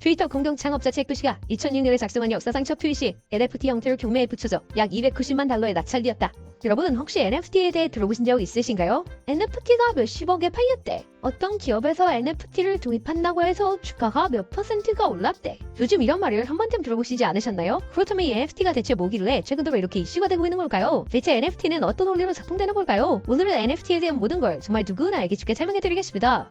트위터 공동 창업자 잭도시가 2006년에 작성한 역사상 첫 트윗이 NFT 형태로 경매에 붙여져 약 290만 달러에 낙찰되었다. 여러분 혹시 NFT에 대해 들어보신 적 있으신가요? NFT가 몇십억에 팔렸대. 어떤 기업에서 NFT를 도입한다고 해서 주가가 몇 퍼센트가 올랐대. 요즘 이런 말을 한 번쯤 들어보시지 않으셨나요? 그렇다면 이 NFT가 대체 뭐길래 최근 들어 이렇게 이슈가 되고 있는 걸까요? 대체 NFT는 어떤 원리로 작동되는 걸까요? 오늘은 NFT에 대한 모든 걸 정말 누구나 알기 쉽게 설명해드리겠습니다.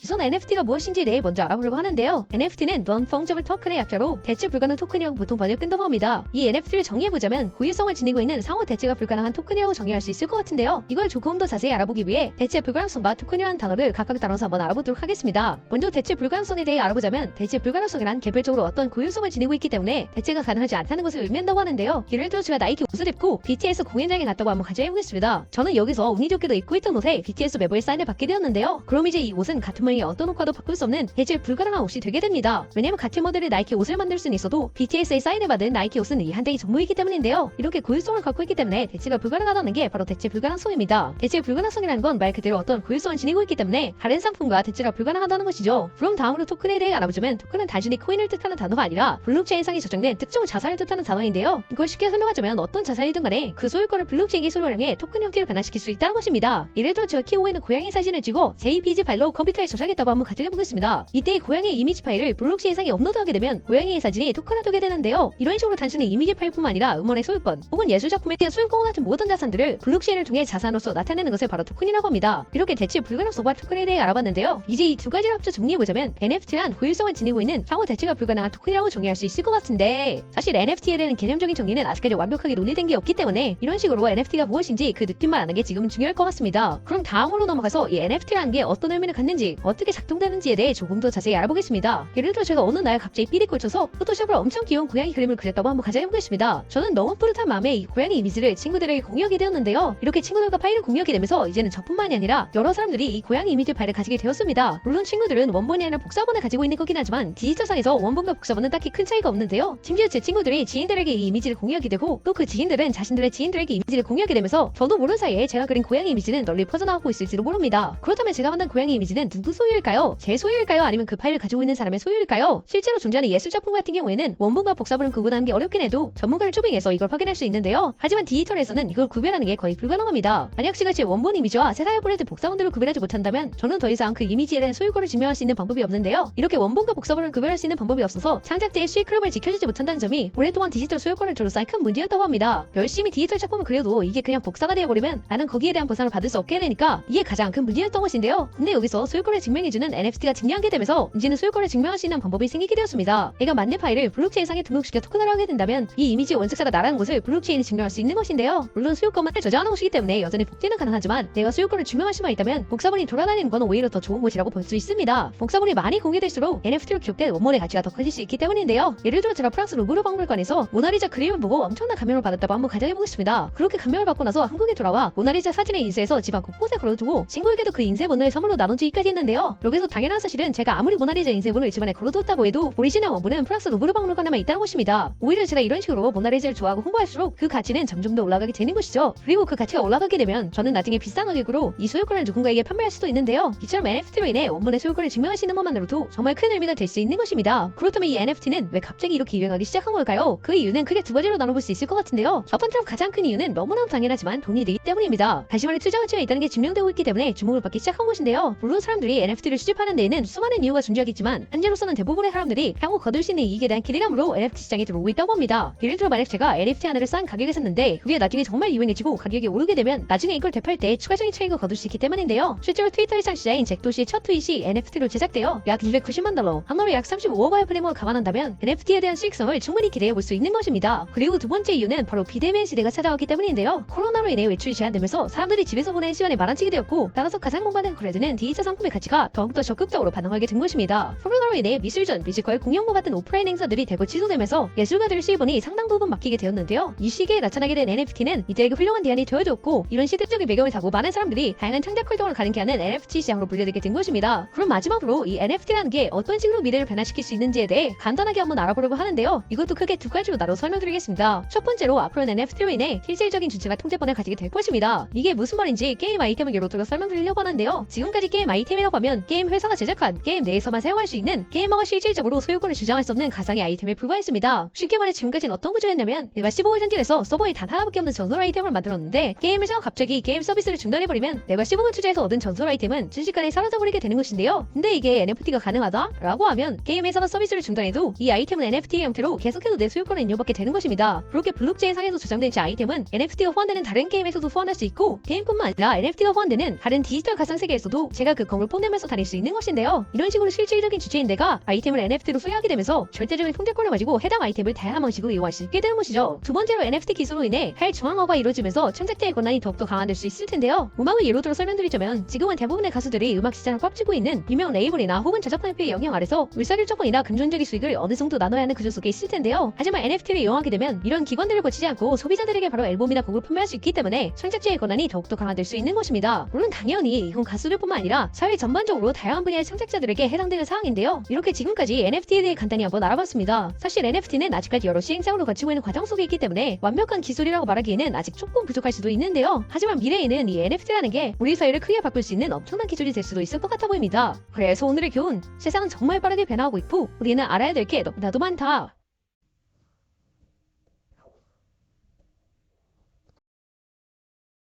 기존 NFT가 무엇인지 대해 먼저 알아보려고 하는데요. NFT는 Non-Fungible Token의 약자로 대체 불가능 토큰이라고 보통 번역된다고 합니다. 이 NFT를 정의해보자면 고유성을 지니고 있는 상호 대체가 불가능한 토큰이라고 정의할 수 있을 것 같은데요. 이걸 조금 더 자세히 알아보기 위해 대체 불가능성과 토큰이라는 단어를 각각 따라서 한번 알아보도록 하겠습니다. 먼저 대체 불가능성에 대해 알아보자면 대체 불가능성이란 개별적으로 어떤 고유성을 지니고 있기 때문에 대체가 가능하지 않다는 것을 의미한다고 하는데요. 예를 들어 제가 나이키 옷을 입고 BTS 공연장에 갔다고 한번 가정해보겠습니다. 저는 여기서 운이 좋게도 입고 있던 옷에 BTS 멤버의 사인을 받게 되었는데요. 그럼 이제 이 옷은 같은 모양의 어떤 옷과도 바꿀 수 없는 대체 불가능한 옷이 되게 됩니다. 왜냐면 같은 모델의 나이키 옷을 만들 수는 있어도 BTS의 사인을 받은 나이키 옷은 이 한대의 전무이기 때문인데요. 이렇게 고유성을 갖고 있기 때문에 대체가 불가능하다는 게 바로 대체 불가능성입니다. 대체 불가능성이라는 건 말 그대로 어떤 고유성을 지니고 있기 때문에 다른 상품과 대체가 불가능하다는 것이죠. 그럼 다음으로 토큰에 대해 알아보자면 토큰은 단순히 코인을 뜻하는 단어가 아니라 블록체인상에 저장된 특정 자산을 뜻하는 단어인데요. 이걸 쉽게 설명하자면 어떤 자산이든 간에 그 소유권을 블록체인 기술을 활용해 토큰 형태로 변화시킬 수 있다는 것입니다. 예를 들어 키우고 있는 고양이 사진을 찍어 JPG 파일로 컴퓨터에 저장 했다고 한번 가정해보겠습니다. 이때 이 고양이 이미지 파일을 블록체인상에 업로드하게 되면 고양이의 사진이 토큰화되게 되는데요. 이런 식으로 단순히 이미지 파일뿐만 아니라 음원의 소유권 혹은 예술작품에 대한 소유권 같은 모든 자산들을 블록체인을 통해 자산으로서 나타내는 것을 바로 토큰이라고 합니다. 이렇게 대체 불가능성과 토큰에 대해 알아봤는데요. 이제 이 두 가지를 합쳐 정리해보자면 NFT란 고유성을 지니고 있는 상호 대체가 불가능한 토큰이라고 정의할 수 있을 것 같은데 사실 NFT에 대한 개념적인 정의는 아직까지 완벽하게 논의된 게 없기 때문에 이런 식으로 NFT가 무엇인지 그 느낌만 아는 게 지금은 중요할 것 같습니다. 그럼 다음으로 넘어가서 이 NFT라는 게 어떤 의미를 갖는지 어떻게 작동되는지에 대해 조금 더 자세히 알아보겠습니다. 예를 들어 제가 어느 날 갑자기 삘이 꽂혀서 포토샵으로 엄청 귀여운 고양이 그림을 그렸다고 한번 가정해보겠습니다. 저는 너무 뿌듯한 마음에 이 고양이 이미지를 친구들에게 공유하게 되었는데요. 이렇게 친구들과 파일을 공유하게 되면서 이제는 저뿐만이 아니라 여러 사람들이 이 고양이 이미지 파일을 가지게 되었습니다. 물론 친구들은 원본이 아니라 복사본을 가지고 있는 거긴 하지만 디지털상에서 원본과 복사본은 딱히 큰 차이가 없는데요. 심지어 제 친구들이 지인들에게 이 이미지를 공유하게 되고 또 그 지인들은 자신들의 지인들에게 이미지를 공유하게 되면서 저도 모르는 사이에 제가 그린 고양이 이미지는 널리 퍼져나가고 있을지도 모릅니다. 그렇다면 제가 만든 고양이 이미지는 누구 소유일까요? 제 소유일까요? 아니면 그 파일을 가지고 있는 사람의 소유일까요? 실제로 존재하는 예술 작품 같은 경우에는 원본과 복사본을 구분하는 게 어렵긴 해도 전문가를 초빙해서 이걸 확인할 수 있는데요. 하지만 디지털에서는 이걸 구별하는 게 거의 불가능합니다. 만약 제 원본 이미지와 세상에 보내진 복사본들을 구별하지 못한다면 저는 더 이상 그 이미지에 대한 소유권을 증명할 수 있는 방법이 없는데요. 이렇게 원본과 복사본을 구별할 수 있는 방법이 없어서 창작자의 수익 흐름을 지켜주지 못한다는 점이 오랫동안 디지털 소유권을 쌓인 큰 문제였다고 합니다. 열심히 디지털 작품을 그려도 이게 그냥 복사가 되어버리면 나는 거기에 대한 보상을 받을 수 없게 되니까 이게 가장 큰 문제였던 것인데요. 근데 여기서 소유권을 해주는 NFT가 증명하게 되면서 이제는 소유권을 증명할 수 있는 방법이 생기게 되었습니다. 내가 만든 파일을 블록체인상에 등록시켜 토큰화를 하게 된다면 이 이미지 원작자가 나라는 것을 블록체인이 증명할 수 있는 것인데요. 물론 소유권만 저장하는 것이기 때문에 여전히 복제는 가능하지만 내가 소유권을 증명할 수만 있다면 복사본이 돌아다니는 건 오히려 더 좋은 것이라고 볼 수 있습니다. 복사본이 많이 공개될수록 NFT로 기록된 원본의 가치가 더 커질 수 있기 때문인데요. 예를 들어 제가 프랑스 루브르 박물관에서 모나리자 그림을 보고 엄청난 감명을 받았다고 한번 가정해보겠습니다. 그렇게 감명을 받고 나서 한국에 돌아와 모나리자 사진을 인쇄해서 집안 곳곳에 걸어두고 친구에게도 그 인쇄본을 선물로 나눠주기까지 했는데요. 여기서 당연한 사실은 제가 아무리 모나리자 인쇄본을 집안에 걸어뒀다고 해도 오리지널 원본은 프랑스 루브르 박물관에만 있다는 것입니다. 오히려 제가 이런 식으로 모나리자를 좋아하고 홍보할수록 그 가치는 점점 더 올라가게 되는 것이죠. 그리고 그 가치가 올라가게 되면 저는 나중에 비싼 가격으로 이 소유권을 누군가에게 판매할 수도 있는데요. 이처럼 NFT로 인해 원본의 소유권을 증명하시는 것만으로도 정말 큰 의미가 될 수 있는 것입니다. 그렇다면 이 NFT는 왜 갑자기 이렇게 유행하기 시작한 걸까요? 그 이유는 크게 두 가지로 나눠볼 수 있을 것 같은데요. 첫 번째로 가장 큰 이유는 너무나도 당연하지만 돈이 되기 때문입니다. 다시 말해 투자 가치가 있다는 게 증명되고 있기 때문에 주목을 받기 시작한 것인데요. 물론 사람들이 NFT를 수집하는 데에는 수많은 이유가 존재하겠지만 현재로서는 대부분의 사람들이 향후 거둘 수 있는 이익에 대한 기대감으로 NFT 시장에 들어오고 있다고 합니다. 예를 들어 만약 제가 NFT 하나를 싼 가격에 샀는데 그게 나중에 정말 유행해지고 가격이 오르게 되면 나중에 이걸 되팔 때 추가적인 차익을 거둘 수 있기 때문인데요. 실제로 트위터의 창시자인 잭도시의 첫 트윗이 NFT로 제작되어 약 290만 달러, 한화로 약 35억 원의 프레임을 감안한다면 NFT에 대한 수익성을 충분히 기대해 볼 수 있는 것입니다. 그리고 두 번째 이유는 바로 비대면 시대가 찾아왔기 때문인데요. 코로나로 인해 외출이 제한되면서 사람들이 집에서 보내는 시간이 많아지게 되었고 따라서 가상 공간에 거래되는 디지털 상품의 가치 가 더욱더 적극적으로 반응하게 된 것입니다. 코로나로 인해 미술전, 뮤지컬, 공연과 같은 오프라인 행사들이 대거 취소되면서 예술가들의 수입원이 상당 부분 맡기게 되었는데요. 이 시기에 나타나게 된 NFT는 이들에게 훌륭한 대안이 되어줬고 이런 시대적인 배경을 타고 많은 사람들이 다양한 창작 활동을 가능케 하는 NFT 시장으로 분류되게 된 것입니다. 그럼 마지막으로 이 NFT라는 게 어떤 식으로 미래를 변화시킬 수 있는지에 대해 간단하게 한번 알아보려고 하는데요. 이것도 크게 두 가지로 나눠 설명드리겠습니다. 첫 번째로 앞으로는 NFT로 인해 실질적인 주체가 통제권을 가지게 될 것입니다. 이게 무슨 말인지 게임 아이템을 예로 들어 설명드리려고 하는데요. 지금까지 게임 아이템이라고 하면 게임 회사가 제작한 게임 내에서만 사용할 수 있는 게이머가 실질적으로 소유권을 주장할 수 없는 가상의 아이템에 불과했습니다. 쉽게 말해 지금까지는 어떤 구조였냐면 내가 15분 전진에서 서버에 단 하나밖에 없는 전설 아이템을 만들었는데 게임에서 갑자기 게임 서비스를 중단해버리면 내가 15분 투자해서 얻은 전설 아이템은 순식간에 사라져버리게 되는 것인데요. 근데 이게 NFT가 가능하다? 라고 하면 게임 회사가 서비스를 중단해도 이 아이템은 NFT의 형태로 계속해서 내 소유권을 인정받게 되는 것입니다. 그렇게 블록체인 상에서 저장된 이 아이템은 NFT가 호환되는 다른 게임에서도 소환할 수 있고 게임뿐만 아니라 NFT가 호환되는 다른 디지털 가상 세계에서도 제가 그 건물 뽐내 면서 다닐 수 있는 것인데요. 이런 식으로 실질적인 주체인 내가 아이템을 NFT로 소유하게 되면서 절대적인 통제권을 가지고 해당 아이템을 다양한 방식으로 이용할 수 있게 되는 것이죠. 두 번째로 NFT 기술로 인해 할 중앙화가 이루어지면서 창작자의 권한이 더욱더 강화될 수 있을 텐데요. 음악을 예로 들어 설명드리자면 지금은 대부분의 가수들이 음악 시장을 꽉 쥐고 있는 유명 레이블이나 혹은 저작권 협회의 영향 아래서 일사일조건이나 금전적인 수익을 어느 정도 나눠야 하는 구조 속에 있을 텐데요. 하지만 NFT를 이용하게 되면 이런 기관들을 거치지 않고 소비자들에게 바로 앨범이나 곡을 판매할 수 있기 때문에 창작자의 권한이 더욱더 강화될 수 있는 것입니다. 물론 당연히 이건 가수들뿐만 아니라 사회 전반적으로 다양한 분야의 창작자들에게 해당되는 사항인데요. 이렇게 지금까지 NFT에 대해 간단히 한번 알아봤습니다. 사실 NFT는 아직까지 여러 시행착오를 거치고 있는 과정 속에 있기 때문에 완벽한 기술이라고 말하기에는 아직 조금 부족할 수도 있는데요. 하지만 미래에는 이 NFT라는 게 우리 사회를 크게 바꿀 수 있는 엄청난 기술이 될 수도 있을 것 같아 보입니다. 그래서 오늘의 교훈, 세상은 정말 빠르게 변화하고 있고 우리는 알아야 될 게 너무나도 많다.